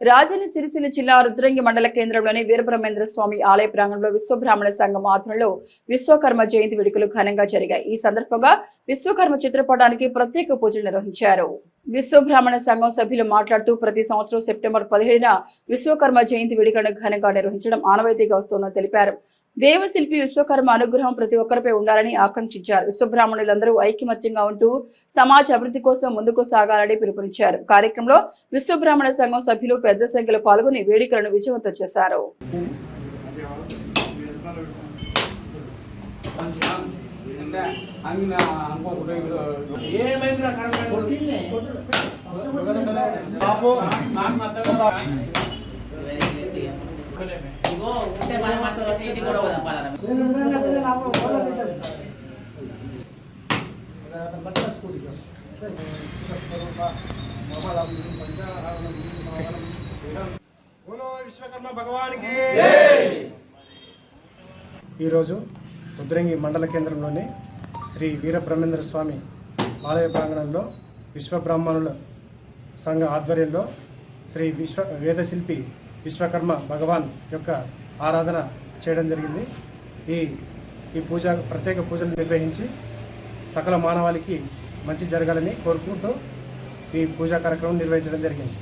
రాజన్న సిరిసిల్ల జిల్లా రుద్రంగి మండల కేంద్రంలోని వీరబ్రహ్మేంద్ర స్వామి ఆలయ ప్రాంగణంలో విశ్వబ్రాహ్మణ సంఘం ఆధ్వర్యంలో విశ్వకర్మ జయంతి వేడుకలు ఘనంగా జరిగాయి. ఈ సందర్భంగా విశ్వకర్మ చిత్రపటానికి ప్రత్యేక పూజలు నిర్వహించారు. విశ్వబ్రాహ్మణ సంఘం సభ్యులు మాట్లాడుతూ ప్రతి సంవత్సరం సెప్టెంబర్ పదిహేడున విశ్వకర్మ జయంతి వేడుకలను ఘనంగా నిర్వహించడం ఆనవాయితీగా వస్తోందని తెలిపారు. దేవశిల్పి విశ్వకర్మ అనుగ్రహం ప్రతి ఒక్కరిపై ఉండాలని ఆకాంక్షించారు. విశ్వబ్రాహ్మణులందరూ ఐకమత్యంగా ఉంటూ సమాజ అభివృద్ధి కోసం ముందుకు సాగాలని పిలుపునిచ్చారు. కార్యక్రమంలో విశ్వబ్రాహ్మణ సంఘం సభ్యులు పెద్ద సంఖ్యలో పాల్గొని వేడుకలను విజయవంతం చేశారు. అంటే ఇగో ఉంటే మనం కూడా పోదాం పలానా విశ్వకర్మ భగవానికి. ఈరోజు రుద్రంగి మండల కేంద్రంలోని శ్రీ వీరబ్రహ్మేంద్ర స్వామి ఆలయ ప్రాంగణంలో విశ్వబ్రాహ్మణుల సంఘ ఆధ్వర్యంలో శ్రీ విశ్వ వేదశిల్పి విశ్వకర్మ భగవాన్ యొక్క ఆరాధన చేయడం జరిగింది. ఈ ఈ పూజ ప్రత్యేక పూజలు నిర్వహించి సకల మానవాళికి మంచి జరగాలని కోరుకుంటూ ఈ పూజా కార్యక్రమం నిర్వహించడం జరిగింది.